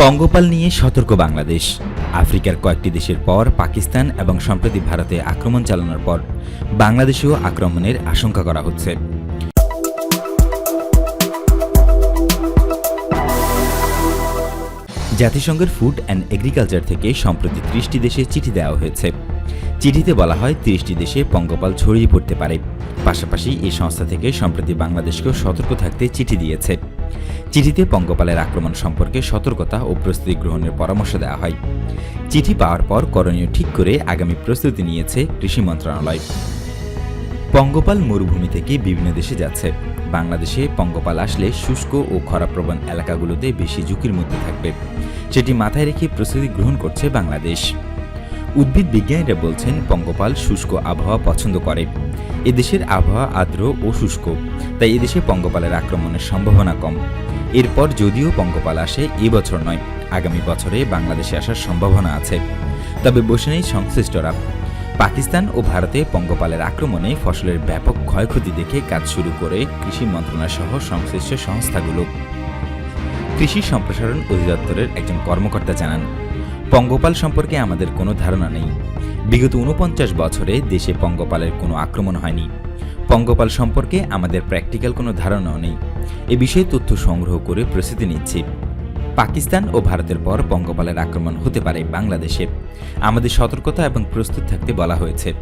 পঙ্গপাল নিয়ে সতর্ক বাংলাদেশ। আফ্রিকার কয়েকটি দেশের পর পাকিস্তান এবং সম্প্রতি ভারতে আক্রমণ চালানোর পর বাংলাদেশেও আক্রমণের আশঙ্কা করা হচ্ছে। জাতিসংঘের ফুড অ্যান্ড এগ্রিকালচার থেকে সম্প্রতি ত্রিশটি দেশে চিঠি দেওয়া হয়েছে। চিঠিতে বলা হয়, ত্রিশটি দেশে পঙ্গপাল ছড়িয়ে পড়তে পারে। পাশাপাশি এই সংস্থা থেকে সম্প্রতি বাংলাদেশকেও সতর্ক থাকতে চিঠি দিয়েছে। চিঠিতে পঙ্গপালের আক্রমণ সম্পর্কে সতর্কতা ও প্রস্তুতি গ্রহণের পরামর্শ দেওয়া হয়। চিঠি পাওয়ার পর করণীয় ঠিক করে আগামী প্রস্তুতি নিয়েছে কৃষি মন্ত্রণালয়। পঙ্গপাল মরুভূমি থেকে বিভিন্ন দেশে যাচ্ছে। বাংলাদেশে পঙ্গপাল আসলে শুষ্ক ও খরাপ্রবণ এলাকাগুলোতে বেশি ঝুঁকির মধ্যে থাকবে। সেটি মাথায় রেখে প্রস্তুতি গ্রহণ করছে বাংলাদেশ। উদ্ভিদ বিজ্ঞানীরা বলছেন, পঙ্গপাল শুষ্ক আবহাওয়া পছন্দ করে। এদেশের আবহাওয়া আর্দ্র ও শুষ্ক। তাই এদেশে পঙ্গপালের আক্রমণের সম্ভাবনা কম। এরপর যদিও পঙ্গপাল আসে এবছর নয়, আগামী বছরে বাংলাদেশে আসার সম্ভাবনা আছে। তবে বসে নেই সংশ্লিষ্টরা। পাকিস্তান ও ভারতে পঙ্গপালের আক্রমণে ফসলের ব্যাপক ক্ষয়ক্ষতি দেখে কাজ শুরু করে কৃষি মন্ত্রণালয় সহ সংশ্লিষ্ট সংস্থাগুলো। কৃষি সম্প্রসারণ অধিদপ্তরের একজন কর্মকর্তা জানান, পঙ্গপাল সম্পর্কে আমাদের কোনো ধারণা নেই। বিগত উনপঞ্চাশ বছরে দেশে পঙ্গপালের কোনো আক্রমণ হয়নি। পঙ্গপাল সম্পর্কে আমাদের প্র্যাকটিক্যাল কোনো ধারণাও নেই। এ বিষয়ে তথ্য সংগ্রহ করে প্রস্তুতি নিচ্ছি। পাকিস্তান ও ভারতের পর পঙ্গপালের আক্রমণ হতে পারে বাংলাদেশে। আমাদের সতর্কতা এবং প্রস্তুত থাকতে বলা হয়েছে।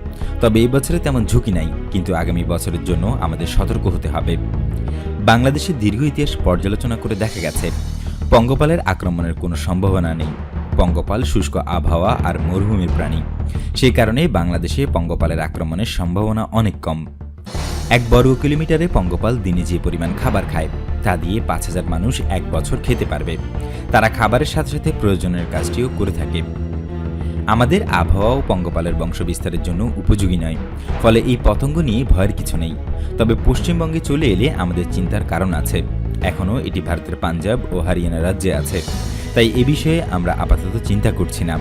তবে এই বছরে তেমন ঝুঁকি নাই, কিন্তু আগামী বছরের জন্য আমাদের সতর্ক হতে হবে। বাংলাদেশের দীর্ঘ ইতিহাস পর্যালোচনা করে দেখা গেছে, পঙ্গপালের আক্রমণের কোনো সম্ভাবনা নেই। পঙ্গপাল শুষ্ক আবহাওয়া আর মরুভূমির প্রাণী। সেই কারণে বাংলাদেশে পঙ্গপালের আক্রমণের সম্ভাবনা অনেক কম। এক বর্গ কিলোমিটারে পঙ্গপাল দিনে যে পরিমাণ খাবার খায়, তা দিয়ে পাঁচ হাজার মানুষ এক বছর খেতে পারবে। তারা খাবারের সাথে সাথে প্রয়োজনের কাজটিও করে থাকে। আমাদের আবহাওয়াও পঙ্গপালের বংশবিস্তারের জন্য উপযোগী নয়। ফলে এই পতঙ্গ নিয়ে ভয়ের কিছু নেই। তবে পশ্চিমবঙ্গে চলে এলে আমাদের চিন্তার কারণ আছে। এখনও এটি ভারতের পাঞ্জাব ও হরিয়ানা রাজ্যে আছে। তাই এ বিষয়ে আমরা আপাতত চিন্তা করছি না।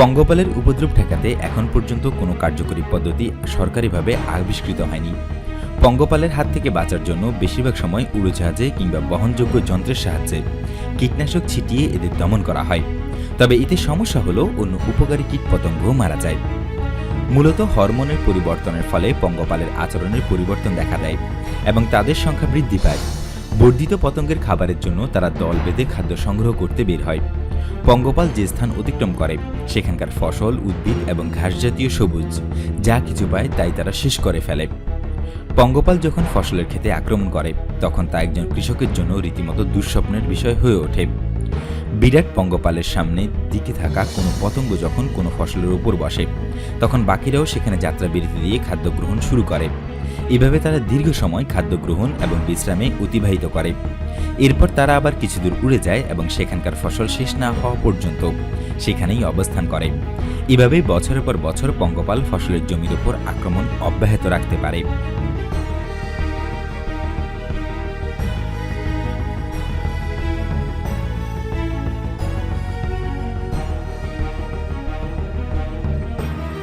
পঙ্গপালের উপদ্রব ঠেকাতে এখন পর্যন্ত কোনো কার্যকরী পদ্ধতি সরকারিভাবে আবিষ্কৃত হয়নি। পঙ্গপালের হাত থেকে বাঁচার জন্য বেশিরভাগ সময় উড়োজাহাজে কিংবা বহনযোগ্য যন্ত্রের সাহায্যে কীটনাশক ছিটিয়ে এদের দমন করা হয়। তবে এতে সমস্যা হলো অন্য উপকারী কীটপতঙ্গ মারা যায়। মূলত হরমোনের পরিবর্তনের ফলে পঙ্গপালের আচরণের পরিবর্তন দেখা দেয় এবং তাদের সংখ্যা বৃদ্ধি পায়। বর্ধিত পতঙ্গের খাবারের জন্য তারা দল বেঁধে খাদ্য সংগ্রহ করতে বের হয়। পঙ্গপাল যে স্থান অতিক্রম করে, সেখানকার ফসল, উদ্ভিদ এবং ঘাসজাতীয় সবুজ, যা কিছু পায় তাই তারা শেষ করে ফেলে। পঙ্গপাল যখন ফসলের ক্ষেতে আক্রমণ করে, তখন তা একজন কৃষকের জন্য রীতিমতো দুঃস্বপ্নের বিষয় হয়ে ওঠে। বিরাট পঙ্গপালের সামনে দিকে থাকা কোনো পতঙ্গ যখন কোনো ফসলের উপর বসে, তখন বাকিরাও সেখানে যাত্রা বিরতি দিয়ে খাদ্য গ্রহণ শুরু করে। এভাবে তারা দীর্ঘ সময় খাদ্য গ্রহণ এবং বিশ্রামে অতিবাহিত করে। এরপর তারা আবার কিছু দূর উড়ে যায় এবং সেখানকার ফসল শেষ না হওয়া পর্যন্ত সেখানেই অবস্থান করে। এভাবে বছরের পর বছর পঙ্গপাল ফসলের জমির উপর আক্রমণ অব্যাহত রাখতে পারে।